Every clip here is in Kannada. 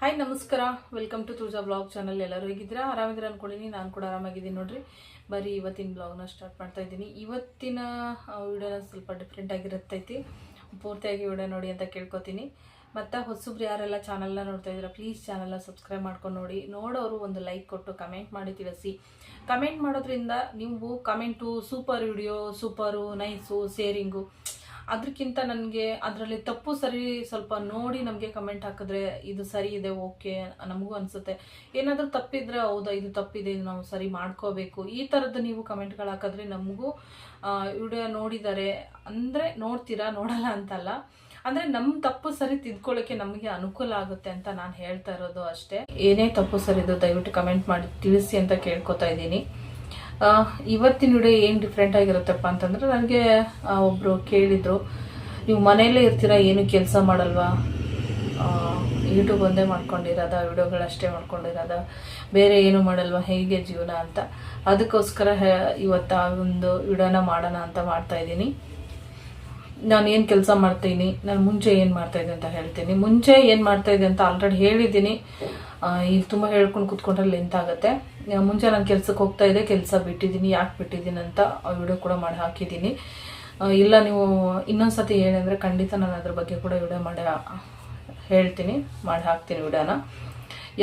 ಹಾಯ್ ನಮಸ್ಕಾರ. Welcome to Tulaja blog channel ಎಲ್ಲರೂ ಹೇಗಿದ್ದೀರಾ? ಆರಾಮಿದ್ದೀರಾ ಅನ್ಕೊಂಡಿನಿ ನಾನು ಕೂಡ ಆರಾಮಾಗಿದ್ದೀನಿ ನೋಡ್ರಿ. ಬರೀ ಇವತ್ತಿನ ಬ್ಲಾಗ್ನ ಸ್ಟಾರ್ಟ್ ಮಾಡ್ತಾ ಇದ್ದೀನಿ. ಇವತ್ತಿನ ವಿಡಿಯೋನ ಸ್ವಲ್ಪ ಡಿಫ್ರೆಂಟ್ ಆಗಿರುತ್ತೈತಿ. ಪೂರ್ತಿಯಾಗಿ ವಿಡಿಯೋ ನೋಡಿ ಅಂತ ಕೇಳ್ಕೊತೀನಿ. ಮತ್ತು ಹೊಸಬ್ರು ಯಾರೆಲ್ಲ ಚಾನಲ್ನ ನೋಡ್ತಾ ಇದ್ದೀರಾ ಪ್ಲೀಸ್ ಚಾನಲ್ನ ಸಬ್ಸ್ಕ್ರೈಬ್ ಮಾಡ್ಕೊಂಡು ನೋಡಿ. ನೋಡೋರು ಒಂದು ಲೈಕ್ ಕೊಟ್ಟು ಕಮೆಂಟ್ ಮಾಡಿ ತಿಳಿಸಿ. ಕಮೆಂಟ್ ಮಾಡೋದ್ರಿಂದ ನೀವು comment super video super nice sharing ಅದಕ್ಕಿಂತ ನನಗೆ ಅದರಲ್ಲಿ ತಪ್ಪು ಸರಿ ಸ್ವಲ್ಪ ನೋಡಿ ನಮಗೆ ಕಮೆಂಟ್ ಹಾಕಿದ್ರೆ ಇದು ಸರಿ ಇದೆ ಓಕೆ ನಮಗೂ ಅನಿಸುತ್ತೆ. ಏನಾದರೂ ತಪ್ಪಿದ್ರೆ ಹೌದಾ, ಇದು ತಪ್ಪಿದೆ, ಇದು ನಾವು ಸರಿ ಮಾಡ್ಕೋಬೇಕು. ಈ ಥರದ್ದು ನೀವು ಕಮೆಂಟ್ಗಳು ಹಾಕಿದ್ರೆ ನಮಗೂ ವಿಡಿಯೋ ನೋಡಿದ್ದಾರೆ ಅಂದರೆ ನೋಡ್ತೀರಾ, ನೋಡಲ್ಲ ಅಂತಲ್ಲ. ಅಂದರೆ ನಮ್ಮ ತಪ್ಪು ಸರಿ ತಿದ್ಕೊಳ್ಳೋಕ್ಕೆ ನಮಗೆ ಅನುಕೂಲ ಆಗುತ್ತೆ ಅಂತ ನಾನು ಹೇಳ್ತಾ ಇರೋದು ಅಷ್ಟೇ. ಏನೇ ತಪ್ಪು ಸರಿದು ದಯವಿಟ್ಟು ಕಮೆಂಟ್ ಮಾಡಿ, ತಿಳಿಸಿ ಅಂತ ಕೇಳ್ಕೊತಾ ಇದ್ದೀನಿ. ಇವತ್ತಿನ ವಿಡಿಯೋ ಏನು ಡಿಫ್ರೆಂಟ್ ಆಗಿರುತ್ತಪ್ಪ ಅಂತಂದ್ರೆ ನನಗೆ ಒಬ್ಬರು ಕೇಳಿದರು, ನೀವು ಮನೆಯಲ್ಲೇ ಇರ್ತೀರಾ? ಏನು ಕೆಲಸ ಮಾಡಲ್ವಾ? ಯೂಟ್ಯೂಬ್ ಒಂದೇ ಮಾಡ್ಕೊಂಡಿರೋದ ವಿಡಿಯೋಗಳಷ್ಟೇ ಮಾಡ್ಕೊಂಡಿರೋದ, ಬೇರೆ ಏನು ಮಾಡಲ್ವಾ? ಹೇಗೆ ಜೀವನ ಅಂತ. ಅದಕ್ಕೋಸ್ಕರ ಇವತ್ತು ಆ ಒಂದು ವಿಡಿಯೋನ ಮಾಡೋಣ ಅಂತ ಮಾಡ್ತಾ ಇದ್ದೀನಿ. ನಾನು ಏನು ಕೆಲಸ ಮಾಡ್ತೀನಿ? ನಾನು ಮುಂಚೆ ಏನು ಮಾಡ್ತಾ ಇದ್ದೆ ಅಂತ ಹೇಳ್ತೀನಿ. ಮುಂಚೆ ಏನು ಮಾಡ್ತಾ ಇದ್ದೆ ಅಂತ ಆಲ್ರೆಡಿ ಹೇಳಿದ್ದೀನಿ. ಈಗ ತುಂಬ ಹೇಳ್ಕೊಂಡು ಕುತ್ಕೊಂಡ್ರೆ ಲೆಂತ್ ಆಗುತ್ತೆ. ಮುಂಚೆ ನಾನು ಕೆಲ್ಸಕ್ಕೆ ಹೋಗ್ತಾ ಇದ್ದೆ, ಕೆಲಸ ಬಿಟ್ಟಿದ್ದೀನಿ, ಯಾಕೆ ಬಿಟ್ಟಿದ್ದೀನಿ ಅಂತ ವಿಡಿಯೋ ಕೂಡ ಮಾಡಿ ಹಾಕಿದ್ದೀನಿ. ಇಲ್ಲ ನೀವು ಇನ್ನೊಂದ್ಸತಿ ಏನಂದರೆ ಖಂಡಿತ ನಾನು ಅದ್ರ ಬಗ್ಗೆ ಕೂಡ ವಿಡಿಯೋ ಮಾಡಿ ಹೇಳ್ತೀನಿ, ಮಾಡಿ ಹಾಕ್ತೀನಿ ವಿಡಿಯೋನ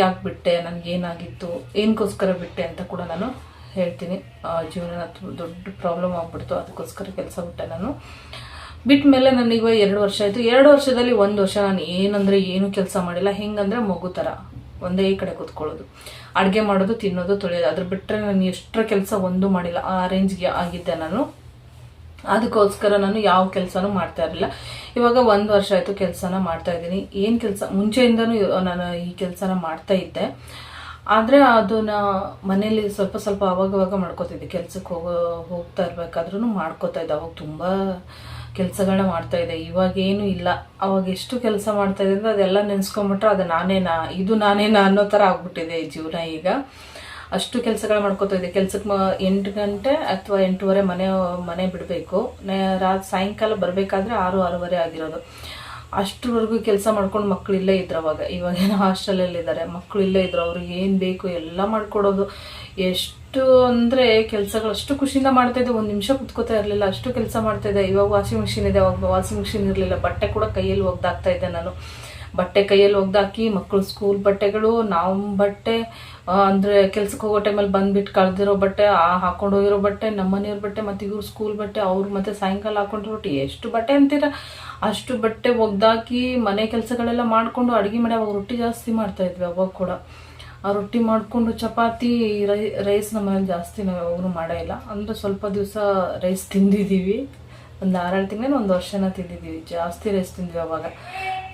ಯಾಕೆ ಬಿಟ್ಟೆ ನನಗೇನಾಗಿತ್ತು ಏನಕ್ಕೋಸ್ಕರ ಬಿಟ್ಟೆ ಅಂತ ಕೂಡ ನಾನು ಹೇಳ್ತೀನಿ. ಜೀವನ ದೊಡ್ಡ ಪ್ರಾಬ್ಲಮ್ ಆಗ್ಬಿಡ್ತು ಅದಕ್ಕೋಸ್ಕರ ಕೆಲಸ ಬಿಟ್ಟೆ ನಾನು. ಬಿಟ್ಟ ಮೇಲೆ ನನಗೆ ಎರಡು ವರ್ಷ ಆಯಿತು. ಎರಡು ವರ್ಷದಲ್ಲಿ ಒಂದು ವರ್ಷ ನಾನು ಏನಂದರೆ ಏನು ಕೆಲಸ ಮಾಡಿಲ್ಲ. ಹೆಂಗಂದರೆ ಮಗು ಥರ ಒಂದೇ ಕಡೆ ಕೂತ್ಕೊಳ್ಳೋದು. ಅಡುಗೆ ಮಾಡೋದು, ತಿನ್ನೋದು, ತೊಳೆಯೋದು. ಅದ್ರ ಬಿಟ್ಟರೆ ನಾನು ಎಷ್ಟರ ಕೆಲಸ ಒಂದು ಮಾಡಿಲ್ಲ. ಆ ರೇಂಜ್ಗೆ ಆಗಿದ್ದೆ ನಾನು. ಅದಕ್ಕೋಸ್ಕರ ನಾನು ಯಾವ ಕೆಲಸನೂ ಮಾಡ್ತಾ ಇರಲಿಲ್ಲ. ಇವಾಗ ಒಂದು ವರ್ಷ ಆಯಿತು ಕೆಲಸನ ಮಾಡ್ತಾ ಇದ್ದೀನಿ. ಏನು ಕೆಲಸ? ಮುಂಚೆಯಿಂದನೂ ನಾನು ಈ ಕೆಲಸನ ಮಾಡ್ತಾ ಇದ್ದೆ. ಆದರೆ ಅದನ್ನ ಮನೇಲಿ ಸ್ವಲ್ಪ ಸ್ವಲ್ಪ ಅವಾಗವಾಗ ಮಾಡ್ಕೋತಿದ್ದೆ. ಕೆಲಸಕ್ಕೆ ಹೋಗೋ ಹೋಗ್ತಾ ಇರಬೇಕಾದ್ರೂ ಮಾಡ್ಕೋತಾ ಇದ್ದೆ. ಅವಾಗ ತುಂಬ ಕೆಲಸಗಳನ್ನ ಮಾಡ್ತಾ ಇದ್ದೆ ಇವಾಗ ಏನು ಇಲ್ಲ. ಅವಾಗ ಎಷ್ಟು ಕೆಲಸ ಮಾಡ್ತಾ ಇದೆ ಅಂದ್ರೆ ಅದೆಲ್ಲ ನೆನೆಸ್ಕೊಂಬಿಟ್ರೆ ಅದು ನಾನೇನಾ ಇದು ನಾನೇನಾ ಅನ್ನೋ ಥರ ಆಗ್ಬಿಟ್ಟಿದೆ ಈ ಜೀವನ ಈಗ. ಅಷ್ಟು ಕೆಲಸಗಳು ಮಾಡ್ಕೋತಾ ಇದ್ದೆ. ಕೆಲ್ಸಕ್ಕೆ ಮ, ಎಂಟು ಗಂಟೆ ಅಥವಾ ಎಂಟೂವರೆ ಮನೆ ಮನೆ ಬಿಡಬೇಕು. ರಾತ್ ಸಾಯಂಕಾಲ ಬರಬೇಕಾದ್ರೆ ಆರು, ಆರೂವರೆ ಆಗಿರೋದು. ಅಷ್ಟರವರೆಗೂ ಕೆಲಸ ಮಾಡ್ಕೊಂಡು ಮಕ್ಕಳು ಇಲ್ಲೇ ಇದ್ರು ಅವಾಗ. ಇವಾಗೇನೋ ಹಾಸ್ಟೆಲಲ್ಲಿ ಇದ್ದಾರೆ. ಮಕ್ಕಳು ಇಲ್ಲೇ ಇದ್ರು. ಅವ್ರಿಗೆ ಏನು ಬೇಕು ಎಲ್ಲ ಮಾಡ್ಕೊಡೋದು. ಎಷ್ಟು ಅಂದರೆ ಕೆಲಸಗಳು ಅಷ್ಟು ಖುಷಿಯಿಂದ ಮಾಡ್ತಾಯಿದ್ದೆ ಒಂದು ನಿಮಿಷ ಕುತ್ಕೋತಾ ಇರಲಿಲ್ಲ. ಅಷ್ಟು ಕೆಲಸ ಮಾಡ್ತಾಯಿದ್ದೆ ಇವಾಗ ವಾಷಿಂಗ್ ಮಿಷಿನ್ ಇದೆ. ಅವಾಗ ವಾಷಿಂಗ್ ಮಿಷಿನ್ ಇರಲಿಲ್ಲ. ಬಟ್ಟೆ ಕೂಡ ಕೈಯಲ್ಲಿ ಒಗ್ದಾಗ್ತಾ ಇದ್ದೆ ನಾನು. ಬಟ್ಟೆ ಕೈಯಲ್ಲಿ ಒಗ್ದಾಕಿ ಮಕ್ಕಳು ಸ್ಕೂಲ್ ಬಟ್ಟೆಗಳು, ನಾವು ಬಟ್ಟೆ ಅಂದರೆ ಕೆಲ್ಸಕ್ಕೆ ಹೋಗೋ ಟೈಮಲ್ಲಿ ಬಂದುಬಿಟ್ಟು ಕಳೆದಿರೋ ಬಟ್ಟೆ, ಆ, ಹಾಕೊಂಡು ಹೋಗಿರೋ ಬಟ್ಟೆ ನಮ್ಮ ಮನೆಯವ್ರ ಬಟ್ಟೆ ಮತ್ತು ಇವ್ರ ಸ್ಕೂಲ್ ಬಟ್ಟೆ, ಅವ್ರು ಮತ್ತೆ ಸಾಯಂಕಾಲ ಹಾಕೊಂಡಿರೋ ಎಷ್ಟು ಬಟ್ಟೆ ಅಂತೀರ? ಅಷ್ಟು ಬಟ್ಟೆ ಒಗ್ದಾಕಿ ಮನೆ ಕೆಲಸಗಳೆಲ್ಲ ಮಾಡಿಕೊಂಡು ಅಡುಗೆ ಮಾಡಿ ಅವಾಗ ರೊಟ್ಟಿ ಜಾಸ್ತಿ ಮಾಡ್ತಾ ಇದ್ವಿ ಅವಾಗ ಕೂಡ. ಆ ರೊಟ್ಟಿ ಮಾಡಿಕೊಂಡು ಚಪಾತಿ, ರೈ, ರೈಸ್ ನಮ್ಮ ಮನೇಲಿ ಜಾಸ್ತಿ ನಾವು ಯಾವಾಗಲೂ ಮಾಡೇ ಇಲ್ಲ. ಅಂದರೆ ಸ್ವಲ್ಪ ದಿವಸ ರೈಸ್ ತಿಂದಿದ್ದೀವಿ. ಒಂದು ಆರಾರು ತಿಂಗಳು ಒಂದು ವರ್ಷನ ತಿಂದಿದ್ದೀವಿ. ಜಾಸ್ತಿ ರೈಸ್ ತಿಂದ್ವಿ ಅವಾಗ.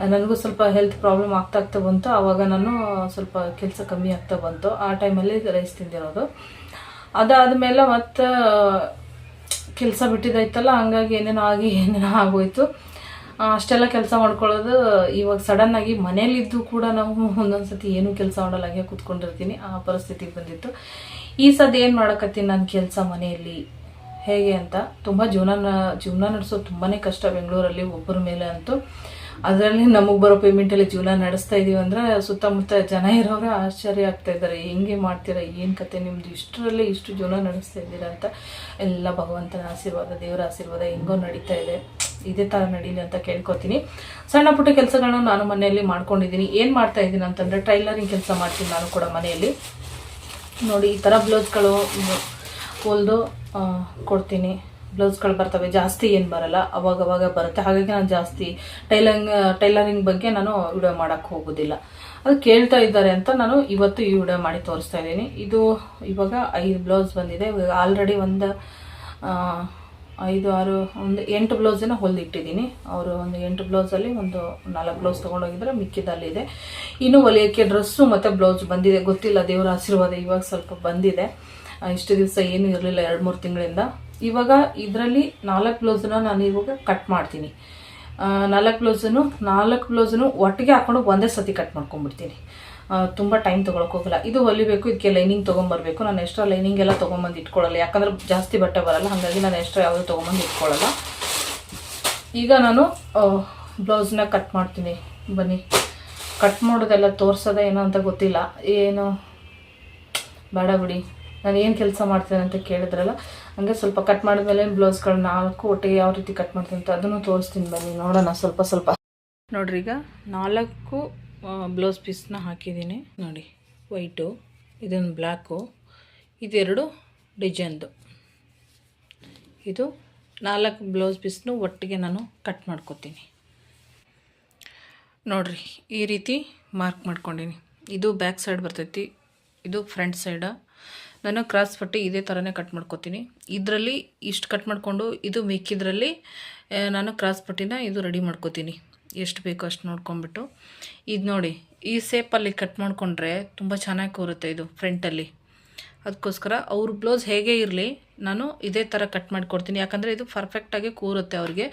ನನಗೂ ಸ್ವಲ್ಪ ಹೆಲ್ತ್ ಪ್ರಾಬ್ಲಮ್ ಆಗ್ತಾ ಆಗ್ತಾ ಬಂತು. ಆವಾಗ ನಾನು ಸ್ವಲ್ಪ ಕೆಲಸ ಕಮ್ಮಿ ಆಗ್ತಾ ಬಂತು. ಆ ಟೈಮಲ್ಲಿ ರೈಸ್ ತಿಂದಿರೋದು. ಅದಾದಮೇಲೆ ಮತ್ತೆ ಕೆಲಸ ಬಿಟ್ಟಿದ್ದಾಯ್ತಲ್ಲ ಹಂಗಾಗಿ ಏನೇನೋ ಆಗಿ ಏನೇನೋ ಆಗೋಯ್ತು. ಅಷ್ಟೆಲ್ಲ ಕೆಲಸ ಮಾಡ್ಕೊಳ್ಳೋದು ಇವಾಗ ಆಗಿ ಮನೇಲಿದ್ದು ಕೂಡ ನಾವು ಒಂದೊಂದ್ಸತಿ ಏನೂ ಕೆಲಸ ಮಾಡಲ್ಲ, ಹಾಗೆ ಕೂತ್ಕೊಂಡಿರ್ತೀನಿ. ಆ ಪರಿಸ್ಥಿತಿಗೆ ಬಂದಿತ್ತು. ಈ ಸದ್ ಏನು ಮಾಡಕತ್ತೀನಿ ನಾನು ಕೆಲಸ ಮನೆಯಲ್ಲಿ? ಹೇಗೆ ಅಂತ? ತುಂಬ ಜೀವನ ಜೀವನ ನಡೆಸೋದು ತುಂಬಾ ಕಷ್ಟ ಬೆಂಗಳೂರಲ್ಲಿ ಒಬ್ಬರ ಮೇಲೆ ಅಂತೂ. ಅದರಲ್ಲಿ ನಮಗೆ ಬರೋ ಪೇಮೆಂಟಲ್ಲಿ ಜೀವನ ನಡೆಸ್ತಾ ಇದೀವಿ ಅಂದರೆ ಸುತ್ತಮುತ್ತ ಜನ ಇರೋರು ಆಶ್ಚರ್ಯ ಆಗ್ತಾ ಇದ್ದಾರೆ. ಹೆಂಗೆ ಮಾಡ್ತೀರಾ? ಏನು ಕತೆ? ನಿಮ್ದು ಇಷ್ಟರಲ್ಲಿ ಇಷ್ಟು ಜೀವನ ನಡೆಸ್ತಾ ಇದ್ದೀರಾ ಅಂತ. ಎಲ್ಲ ಭಗವಂತನ ಆಶೀರ್ವಾದ, ದೇವರ ಆಶೀರ್ವಾದ ಹೆಂಗೋ ನಡೀತಾ ಇದೆ. ಇದೇ ಥರ ನಡೀಲಿ ಅಂತ ಕೇಳ್ಕೊತೀನಿ. ಸಣ್ಣ ಪುಟ್ಟ ಕೆಲಸಗಳನ್ನ ನಾನು ಮನೆಯಲ್ಲಿ ಮಾಡ್ಕೊಂಡಿದ್ದೀನಿ. ಏನು ಮಾಡ್ತಾ ಇದ್ದೀನಿ ಅಂತಂದರೆ ಟೈಲರಿಂಗ್ ಕೆಲಸ ಮಾಡ್ತೀನಿ ನಾನು ಕೂಡ ಮನೆಯಲ್ಲಿ. ನೋಡಿ, ಈ ಥರ ಬ್ಲೌಸ್ಗಳು ಹೊಲ್ದು ಕೊಡ್ತೀನಿ. ಬ್ಲೌಸ್ಗಳು ಬರ್ತವೆ, ಜಾಸ್ತಿ ಏನು ಬರಲ್ಲ, ಅವಾಗವಾಗ ಅವಾಗ ಬರುತ್ತೆ. ಹಾಗಾಗಿ ನಾನು ಜಾಸ್ತಿ ಟೈಲರಿಂಗ್ ಟೈಲರಿಂಗ್ ಬಗ್ಗೆ ನಾನು ವಿಡಿಯೋ ಮಾಡೋಕ್ಕೆ ಹೋಗೋದಿಲ್ಲ. ಅದು ಕೇಳ್ತಾ ಇದ್ದಾರೆ ಅಂತ ನಾನು ಇವತ್ತು ಈ ವಿಡಿಯೋ ಮಾಡಿ ತೋರಿಸ್ತಾ ಇದ್ದೀನಿ. ಇದು ಇವಾಗ ಐದು ಬ್ಲೌಸ್ ಬಂದಿದೆ. ಇವಾಗ ಆಲ್ರೆಡಿ ಒಂದು ಐದು, ಆರು, ಒಂದು ಎಂಟು ಬ್ಲೌಸನ್ನ ಹೊಲಿದಿಟ್ಟಿದ್ದೀನಿ. ಅವರು ಒಂದು ಎಂಟು ಬ್ಲೌಸಲ್ಲಿ ಒಂದು ನಾಲ್ಕು ಬ್ಲೌಸ್ ತೊಗೊಂಡೋಗಿದ್ರೆ ಮಿಕ್ಕಿದಲ್ಲಿದೆ ಇನ್ನೂ ಹೊಲಿಯೋಕ್ಕೆ ಡ್ರೆಸ್ಸು ಮತ್ತು ಬ್ಲೌಸ್ ಬಂದಿದೆ. ಗೊತ್ತಿಲ್ಲ, ದೇವರ ಆಶೀರ್ವಾದ ಇವಾಗ ಸ್ವಲ್ಪ ಬಂದಿದೆ. ಇಷ್ಟು ದಿವಸ ಏನೂ ಇರಲಿಲ್ಲ, ಎರಡು, ಮೂರು ತಿಂಗಳಿಂದ. ಇವಾಗ ಇದರಲ್ಲಿ ನಾಲ್ಕು ಬ್ಲೌಸನ್ನ ನಾನು ಇವಾಗ ಕಟ್ ಮಾಡ್ತೀನಿ. ನಾಲ್ಕು ಬ್ಲೌಸನ್ನು ನಾಲ್ಕು ಬ್ಲೌಸನ್ನು ಒಟ್ಟಿಗೆ ಹಾಕೊಂಡು ಒಂದೇ ಸತಿ ಕಟ್ ಮಾಡ್ಕೊಂಡ್ಬಿಡ್ತೀನಿ. ತುಂಬ ಟೈಮ್ ಹೋಗಲ್ಲ. ಇದು ಹೊಲಿಬೇಕು ಇದಕ್ಕೆ ಲೈನಿಂಗ್ ತೊಗೊಂಬರ್ಬೇಕು. ನಾನು ಎಕ್ಸ್ಟ್ರಾ ಲೈನಿಂಗ್ ಎಲ್ಲ ತೊಗೊಂಬಂದು ಇಟ್ಕೊಳ್ಳಲ್ಲ ಯಾಕಂದ್ರೆ ಜಾಸ್ತಿ ಬಟ್ಟೆ ಬರಲ್ಲ. ಹಾಗಾಗಿ ನಾನು ಎಕ್ಸ್ಟ್ರಾ ಯಾವುದೂ ತೊಗೊಂಬಂದು ಇಟ್ಕೊಳ್ಳಲ್ಲ ಈಗ ನಾನು ಬ್ಲೌಸ್ನ ಕಟ್ ಮಾಡ್ತೀನಿ. ಬನ್ನಿ. ಕಟ್ ಮಾಡೋದೆಲ್ಲ ತೋರ್ಸೋದ ಏನೋ ಅಂತ ಗೊತ್ತಿಲ್ಲ. ಏನು? ಬೇಡ ಬಿಡಿ. ನಾನು ಏನು ಕೆಲಸ ಮಾಡ್ತೇನೆ ಅಂತ ಕೇಳಿದ್ರಲ್ಲ, ಹಂಗೆ ಸ್ವಲ್ಪ ಕಟ್ ಮಾಡಿದ್ಮೇಲೆ ಬ್ಲೌಸ್ಗಳು ನಾಲ್ಕು ಒಟ್ಟಿಗೆ ಯಾವ ರೀತಿ ಕಟ್ ಮಾಡ್ತೀನಿ ಅಂತ ಅದನ್ನು ತೋರಿಸ್ತೀನಿ ಬನ್ನಿ. ನೋಡೋಣ ಸ್ವಲ್ಪ ಸ್ವಲ್ಪ. ನೋಡ್ರಿ ಈಗ ನಾಲ್ಕು ಬ್ಲೌಸ್ ಪೀಸ್ನ ಹಾಕಿದ್ದೀನಿ. ನೋಡಿ ವೈಟು ಇದೊಂದು ಬ್ಲ್ಯಾಕು ಇದೆರಡು ಡಿಜೈನ್ದು ಇದು ನಾಲ್ಕು ಬ್ಲೌಸ್ ಪೀಸ್ನು ಒಟ್ಟಿಗೆ ನಾನು ಕಟ್ ಮಾಡ್ಕೊತೀನಿ. ನೋಡಿರಿ, ಈ ರೀತಿ ಮಾರ್ಕ್ ಮಾಡ್ಕೊಂಡೀನಿ. ಇದು ಬ್ಯಾಕ್ ಸೈಡ್ ಬರ್ತೈತಿ, ಇದು ಫ್ರಂಟ್ ಸೈಡ ನಾನು ಕ್ರಾಸ್ ಪಟ್ಟಿ ಇದೇ ಥರನೇ ಕಟ್ ಮಾಡ್ಕೊತೀನಿ. ಇದರಲ್ಲಿ ಇಷ್ಟು ಕಟ್ ಮಾಡಿಕೊಂಡು, ಇದು ಮಿಕ್ಕಿದ್ರಲ್ಲಿ ನಾನು ಕ್ರಾಸ್ ಪಟ್ಟಿನ ಇದು ರೆಡಿ ಮಾಡ್ಕೊತೀನಿ. ಎಷ್ಟು ಬೇಕೋ ಅಷ್ಟು ನೋಡ್ಕೊಂಬಿಟ್ಟು ಇದು ನೋಡಿ, ಈ ಸೇಪಲ್ಲಿ ಕಟ್ ಮಾಡಿಕೊಂಡ್ರೆ ತುಂಬ ಚೆನ್ನಾಗಿ ಕೂರುತ್ತೆ ಇದು ಫ್ರಂಟಲ್ಲಿ. ಅದಕ್ಕೋಸ್ಕರ ಅವ್ರ ಬ್ಲೌಸ್ ಹೇಗೆ ಇರಲಿ, ನಾನು ಇದೇ ಥರ ಕಟ್ ಮಾಡಿಕೊಡ್ತೀನಿ. ಯಾಕಂದರೆ ಇದು ಪರ್ಫೆಕ್ಟಾಗಿ ಕೂರುತ್ತೆ ಅವ್ರಿಗೆ.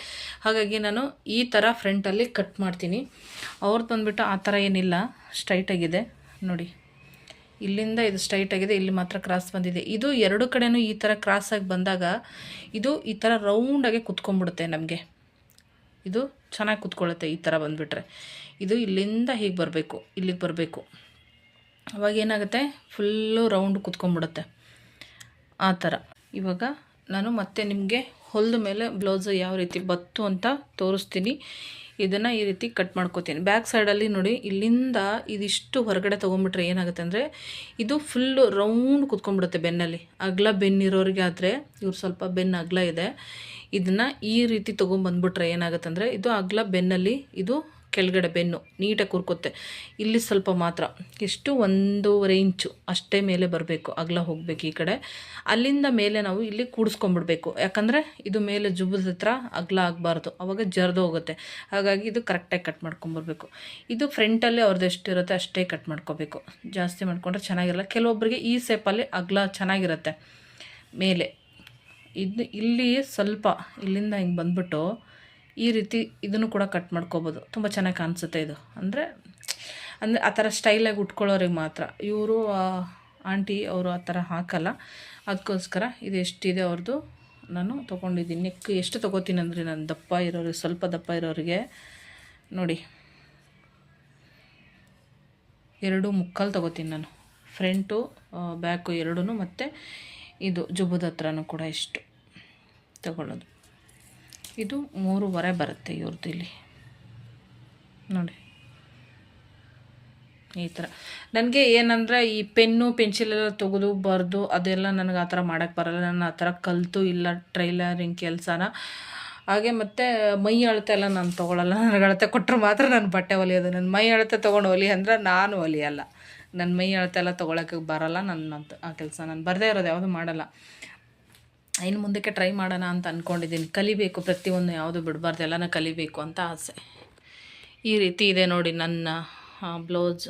ಹಾಗಾಗಿ ನಾನು ಈ ಥರ ಫ್ರಂಟಲ್ಲಿ ಕಟ್ ಮಾಡ್ತೀನಿ. ಅವ್ರದ್ದು ಬಂದುಬಿಟ್ಟು ಆ ಥರ ಏನಿಲ್ಲ ಸ್ಟ್ರೈಟಾಗಿದೆ ನೋಡಿ, ಇಲ್ಲಿಂದ ಇದು ಸ್ಟ್ರೈಟ್ ಆಗಿದೆ, ಇಲ್ಲಿ ಮಾತ್ರ ಕ್ರಾಸ್ ಬಂದಿದೆ. ಇದು ಎರಡು ಕಡೆನೂ ಈ ಥರ ಕ್ರಾಸಾಗಿ ಬಂದಾಗ ಇದು ಈ ಥರ ರೌಂಡಾಗಿ ಕುತ್ಕೊಂಡ್ಬಿಡುತ್ತೆ ನಮಗೆ. ಇದು ಚೆನ್ನಾಗಿ ಕುತ್ಕೊಳ್ಳುತ್ತೆ ಈ ಥರ ಬಂದುಬಿಟ್ರೆ. ಇದು ಇಲ್ಲಿಂದ ಹೀಗೆ ಬರಬೇಕು, ಇಲ್ಲಿಗೆ ಬರಬೇಕು. ಅವಾಗ ಏನಾಗುತ್ತೆ? ಫುಲ್ಲು ರೌಂಡ್ ಕುತ್ಕೊಂಡ್ಬಿಡುತ್ತೆ. ಆ ಥರ ಇವಾಗ ನಾನು ಮತ್ತೆ ನಿಮಗೆ ಹೊಲ್ದ ಮೇಲೆ ಬ್ಲೌಸು ಯಾವ ರೀತಿ ಬತ್ತು ಅಂತ ತೋರಿಸ್ತೀನಿ. ಇದನ್ನು ಈ ರೀತಿ ಕಟ್ ಮಾಡ್ಕೋತೀನಿ. ಬ್ಯಾಕ್ ಸೈಡಲ್ಲಿ ನೋಡಿ, ಇಲ್ಲಿಂದ ಇದಿಷ್ಟು ಹೊರಗಡೆ ತೊಗೊಂಬಿಟ್ರೆ ಏನಾಗುತ್ತೆ ಅಂದರೆ, ಇದು ಫುಲ್ಲು ರೌಂಡ್ ಕುತ್ಕೊಂಡ್ಬಿಡುತ್ತೆ ಬೆನ್ನಲ್ಲಿ. ಅಗಲ ಬೆನ್ನಿರೋರಿಗೆ ಆದರೆ ಇವ್ರು ಸ್ವಲ್ಪ ಬೆನ್ನು ಅಗಲ ಇದೆ. ಇದನ್ನು ಈ ರೀತಿ ತೊಗೊಂಬಂದ್ಬಿಟ್ರೆ ಏನಾಗುತ್ತೆ ಅಂದರೆ, ಇದು ಅಗಲ ಬೆನ್ನಲ್ಲಿ ಇದು ಕೆಳಗಡೆ ಬೆನ್ನು ನೀಟಾಗಿ ಕುರ್ಕುತ್ತೆ. ಇಲ್ಲಿ ಸ್ವಲ್ಪ ಮಾತ್ರ, ಎಷ್ಟು ಒಂದೂವರೆ ಇಂಚು ಅಷ್ಟೇ ಮೇಲೆ ಬರಬೇಕು, ಅಗಲ ಹೋಗಬೇಕು ಈ ಕಡೆ. ಅಲ್ಲಿಂದ ಮೇಲೆ ನಾವು ಇಲ್ಲಿ ಕೂಡಿಸ್ಕೊಂಡ್ಬಿಡ್ಬೇಕು. ಯಾಕಂದರೆ ಇದು ಮೇಲೆ ಜುಬ್ಬದ ಹತ್ರ ಅಗಲ ಆಗಬಾರ್ದು, ಅವಾಗ ಜರ್ದು ಹೋಗುತ್ತೆ. ಹಾಗಾಗಿ ಇದು ಕರೆಕ್ಟಾಗಿ ಕಟ್ ಮಾಡ್ಕೊಂಬರ್ಬೇಕು ಇದು ಫ್ರಂಟಲ್ಲಿ ಅವ್ರದ್ದು ಎಷ್ಟು ಇರುತ್ತೆ ಅಷ್ಟೇ ಕಟ್ ಮಾಡ್ಕೋಬೇಕು. ಜಾಸ್ತಿ ಮಾಡಿಕೊಂಡ್ರೆ ಚೆನ್ನಾಗಿರಲ್ಲ. ಕೆಲವೊಬ್ಬರಿಗೆ ಈ ಸೇಪಲ್ಲಿ ಅಗಲ ಚೆನ್ನಾಗಿರುತ್ತೆ. ಮೇಲೆ, ಇದು ಇಲ್ಲಿ ಸ್ವಲ್ಪ ಇಲ್ಲಿಂದ ಹಿಂಗೆ ಬಂದ್ಬಿಟ್ಟು ಈ ರೀತಿ ಇದನ್ನು ಕೂಡ ಕಟ್ ಮಾಡ್ಕೋಬೋದು. ತುಂಬ ಚೆನ್ನಾಗಿ ಕಾಣಿಸುತ್ತೆ ಇದು. ಅಂದರೆ ಅಂದರೆ ಆ ಥರ ಸ್ಟೈಲಾಗಿ ಉಟ್ಕೊಳ್ಳೋರಿಗೆ ಮಾತ್ರ. ಇವರು ಆಂಟಿ ಅವರು ಆ ಥರ ಹಾಕಲ್ಲ. ಅದಕ್ಕೋಸ್ಕರ ಇದು ಎಷ್ಟಿದೆ ಅವ್ರದ್ದು ನಾನು ತೊಗೊಂಡಿದ್ದೀನಿ. ನೆಕ್ ಎಷ್ಟು ತೊಗೋತೀನಿ ಅಂದರೆ ನಾನು ದಪ್ಪ ಇರೋರಿಗೆ ಸ್ವಲ್ಪ ದಪ್ಪ ಇರೋರಿಗೆ, ನೋಡಿ. ಎರಡು ಮುಕ್ಕಾಲು ತೊಗೋತೀನಿ ನಾನು. ಫ್ರಂಟು ಬ್ಯಾಕು ಎರಡೂ ಮತ್ತು ಇದು ಜುಬ್ಬದ ಹತ್ರನೂ ಕೂಡ ಇಷ್ಟು ತಗೊಳ್ಳೋದು. ಇದು ಮೂರುವರೆ ಬರುತ್ತೆ ಇವ್ರದ್ದು ಇಲ್ಲಿ. ನೋಡಿ. ಈ ಥರ ನನಗೆ ಏನಂದರೆ ಈ ಪೆನ್ನು ಪೆನ್ಸಿಲೆಲ್ಲ ತೆಗೆದು ಬರೆದು ಅದೆಲ್ಲ ನನಗೆ ಆ ಥರ ಮಾಡೋಕ್ಕೆ ಬರಲ್ಲ. ನಾನು ಆ ಥರ ಕಲಿತು ಇಲ್ಲ ಟ್ರೈಲರಿಂಗ್ ಕೆಲಸನ. ಹಾಗೆ ಮತ್ತು ಮೈ ಅಳತೆ ಎಲ್ಲ ನಾನು ತೊಗೊಳಲ್ಲ. ನನಗೆ ಅಳತೆ ಕೊಟ್ಟರೆ ಮಾತ್ರ ನಾನು ಬಟ್ಟೆ ಹೊಲಿಯೋದು. ನನ್ನ ಮೈ ಅಳತೆ ತೊಗೊಂಡು ಹೊಲಿ ಅಂದರೆ ನಾನು ಹೊಲಿಯಲ್ಲ. ನನ್ನ ಮೈ ಅಳತೆ ಎಲ್ಲ ತೊಗೊಳಕ್ಕೆ ಬರಲ್ಲ. ನನ್ನ ಆ ಕೆಲಸ. ನಾನು ಬರದೇ ಇರೋದು ಯಾವುದು ಮಾಡಲ್ಲ. ಇನ್ನು ಮುಂದಕ್ಕೆ ಟ್ರೈ ಮಾಡೋಣ ಅಂತ ಅಂದ್ಕೊಂಡಿದ್ದೀನಿ ಕಲಿಬೇಕು, ಪ್ರತಿಯೊಂದು ಯಾವುದು ಬಿಡಬಾರ್ದು, ಎಲ್ಲನೂ ಕಲಿಬೇಕು ಅಂತ ಆಸೆ. ಈ ರೀತಿ ಇದೆ ನೋಡಿ ನನ್ನ ಬ್ಲೌಸ್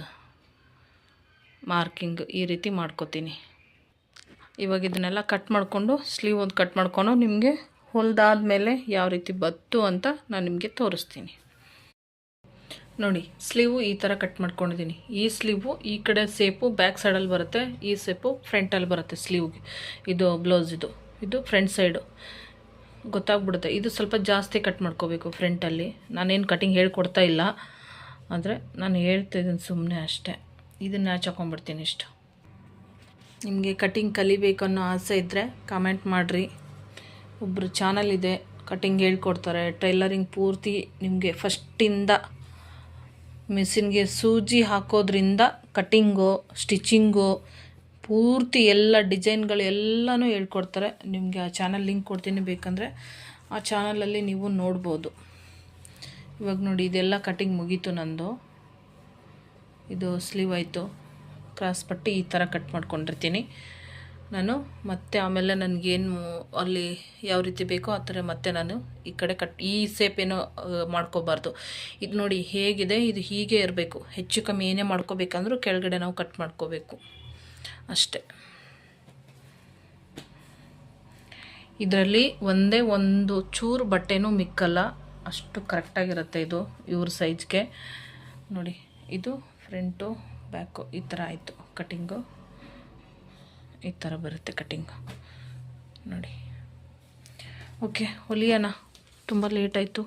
ಮಾರ್ಕಿಂಗ್ ಈ ರೀತಿ ಮಾಡ್ಕೋತೀನಿ. ಇವಾಗ ಇದನ್ನೆಲ್ಲ ಕಟ್ ಮಾಡಿಕೊಂಡು ಸ್ಲೀವ್ ಒಂದು ಕಟ್ ಮಾಡ್ಕೊಂಡು ನಿಮಗೆ ಹೊಲ್ದಾದ ಮೇಲೆ ಯಾವ ರೀತಿ ಬತ್ತು ಅಂತ ನಾನು ನಿಮಗೆ ತೋರಿಸ್ತೀನಿ. ನೋಡಿ ಸ್ಲೀವು ಈ ಥರ ಕಟ್ ಮಾಡ್ಕೊಂಡಿದ್ದೀನಿ. ಈ ಸ್ಲೀವು ಈ ಕಡೆ ಸೇಪು ಬ್ಯಾಕ್ ಸೈಡಲ್ಲಿ ಬರುತ್ತೆ, ಈ ಸೇಪು ಫ್ರಂಟಲ್ಲಿ ಬರುತ್ತೆ ಸ್ಲೀವ್ಗೆ ಇದು ಬ್ಲೌಸ್ ಇದು. ಇದು ಫ್ರಂಟ್ ಸೈಡು ಗೊತ್ತಾಗ್ಬಿಡುತ್ತೆ. ಇದು ಸ್ವಲ್ಪ ಜಾಸ್ತಿ ಕಟ್ ಮಾಡ್ಕೋಬೇಕು ಫ್ರಂಟಲ್ಲಿ ನಾನೇನು ಕಟಿಂಗ್ ಹೇಳ್ಕೊಡ್ತಾ ಇಲ್ಲ. ಆದರೆ ನಾನು ಹೇಳ್ತಿದ್ದೀನಿ ಸುಮ್ಮನೆ ಅಷ್ಟೇ. ಇದನ್ನು ಹಾಕೊಂಡ್ಬಿಡ್ತೀನಿ ಇಷ್ಟು. ನಿಮಗೆ ಕಟಿಂಗ್ ಕಲಿಬೇಕು ಅನ್ನೋ ಆಸೆ ಇದ್ದರೆ ಕಾಮೆಂಟ್ ಮಾಡಿರಿ. ಒಬ್ಬರು ಚಾನಲ್ ಇದೆ ಕಟಿಂಗ್ ಹೇಳ್ಕೊಡ್ತಾರೆ. ಟೈಲರಿಂಗ್ ಪೂರ್ತಿ ನಿಮಗೆ ಫಸ್ಟಿಂದ ಮಿಷಿನ್ಗೆ ಸೂಜಿ ಹಾಕೋದ್ರಿಂದ ಕಟಿಂಗು ಸ್ಟಿಚಿಂಗು ಪೂರ್ತಿ ಎಲ್ಲ ಡಿಸೈನ್ಗಳು ಎಲ್ಲನೂ ಹೇಳ್ಕೊಡ್ತಾರೆ. ನಿಮಗೆ ಆ ಚಾನಲ್ ಲಿಂಕ್ ಕೊಡ್ತೀನಿ. ಬೇಕಂದರೆ ಆ ಚಾನಲಲ್ಲಿ ನೀವು ನೋಡ್ಬೋದು. ಇವಾಗ ನೋಡಿ, ಇದೆಲ್ಲ ಕಟಿಂಗ್ ಮುಗೀತು ನಂದು. ಇದು ಸ್ಲೀವ್ ಆಯಿತು. ಕ್ರಾಸ್ ಪಟ್ಟಿ ಈ ಥರ ಕಟ್ ಮಾಡ್ಕೊಂಡಿರ್ತೀನಿ. ನಾನು ಮತ್ತೆ ಆಮೇಲೆ ನನಗೇನು ಅಲ್ಲಿ ಯಾವ ರೀತಿ ಬೇಕೋ ಆ ಥರ ಮತ್ತೆ ನಾನು ಈ ಕಡೆ ಕಟ್, ಈ ಸೇಪ್ ಏನೋ ಮಾಡ್ಕೋಬಾರ್ದು. ಇದು ನೋಡಿ ಹೇಗಿದೆ, ಇದು ಹೀಗೆ ಇರಬೇಕು. ಹೆಚ್ಚು ಕಮ್ಮಿ ಏನೇ ಮಾಡ್ಕೋಬೇಕಂದ್ರೂ ಕೆಳಗಡೆ ನಾವು ಕಟ್ ಮಾಡ್ಕೋಬೇಕು. ಅಷ್ಟೆ. ಇದರಲ್ಲಿ ಒಂದೇ ಒಂದು ಚೂರು ಬಟ್ಟೆನೂ ಮಿಕ್ಕಲ್ಲ. ಅಷ್ಟು ಕರೆಕ್ಟಾಗಿರುತ್ತೆ ಇದು, ಇವ್ರ ಸೈಜ್ಗೆ. ನೋಡಿ, ಇದು ಫ್ರಂಟು, ಬ್ಯಾಕು, ಈ ಥರ ಆಯಿತು ಕಟಿಂಗು. ಈ ಥರ ಬರುತ್ತೆ ಕಟಿಂಗು. ನೋಡಿ. ಓಕೆ, ಹೊಲಿಯೋಣ. ತುಂಬ ಲೇಟ್ ಆಯಿತು.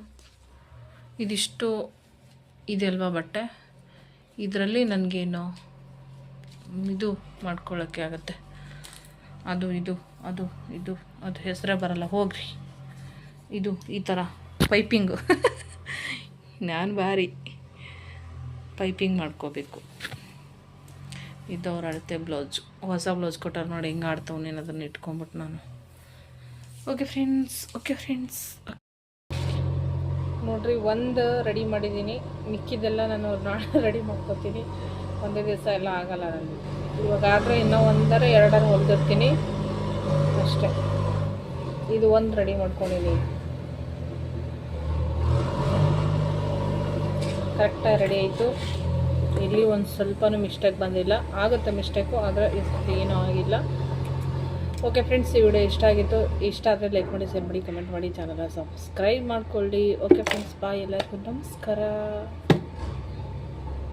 ಇದಿಷ್ಟು ಇದೆಯಲ್ವಾ ಬಟ್ಟೆ? ಇದರಲ್ಲಿ ನನಗೇನು ಇದು ಮಾಡ್ಕೊಳ್ಳೋಕ್ಕೆ ಆಗುತ್ತೆ. ಅದು, ಇದು ಅದು ಇದು, ಅದು ಹೆಸರೇ ಬರಲ್ಲ, ಹೋಗ್ರಿ. ಇದು ಈ ಥರ ಪೈಪಿಂಗು. ನಾನು ಭಾರಿ ಪೈಪಿಂಗ್ ಮಾಡ್ಕೋಬೇಕು. ಇದು ಅವ್ರ ಅಳತೆ ಬ್ಲೌಸು ಹೊಸ ಬ್ಲೌಸ್ ಕೊಟ್ಟಾರೆ ನೋಡಿ ಹಿಂಗೆ ಆಡ್ತವ್ನೇನು ಅದನ್ನು ಇಟ್ಕೊಂಬಿಟ್ಟು ನಾನು. ಓಕೆ ಫ್ರೆಂಡ್ಸ್ ಓಕೆ ಫ್ರೆಂಡ್ಸ್ ನೋಡಿರಿ, ಒಂದು ರೆಡಿ ಮಾಡಿದ್ದೀನಿ ಮಿಕ್ಕಿದ್ದೆಲ್ಲ ನಾನು ನಾಳೆ ರೆಡಿ ಮಾಡ್ಕೊತೀನಿ. ಒಂದೇ ದಿವಸ ಎಲ್ಲ ಆಗಲ್ಲ ನನಗೆ ಇವಾಗ ಆದರೆ ಇನ್ನೂ ಒಂದರ ಎರಡರ ಹೊಲ್ದಿರ್ತೀನಿ. ಅಷ್ಟೇ. ಇದು ಒಂದು ರೆಡಿ ಮಾಡ್ಕೊಂಡಿನಿ ಕರೆಕ್ಟಾಗಿ ರೆಡಿ ಆಯಿತು. ಇಲ್ಲಿ ಒಂದು ಸ್ವಲ್ಪನೂ ಮಿಸ್ಟೇಕ್ ಬಂದಿಲ್ಲ. ಆಗುತ್ತೆ ಮಿಸ್ಟೇಕು, ಆದರೆ ಇಷ್ಟು ಏನೂ ಆಗಿಲ್ಲ. ಓಕೆ ಫ್ರೆಂಡ್ಸ್, ಈ ವಿಡಿಯೋ ಇಷ್ಟ ಆಗಿತ್ತು. ಇಷ್ಟ ಆದರೆ ಲೈಕ್ ಮಾಡಿ, ಶೇರ್ ಮಾಡಿ, ಕಮೆಂಟ್ ಮಾಡಿ ಚಾನಲ್ನ ಸಬ್ಸ್ಕ್ರೈಬ್ ಮಾಡ್ಕೊಳ್ಳಿ. ಓಕೆ ಫ್ರೆಂಡ್ಸ್, ಬಾಯ್ ಎಲ್ಲರಿಗೂ ನಮಸ್ಕಾರ.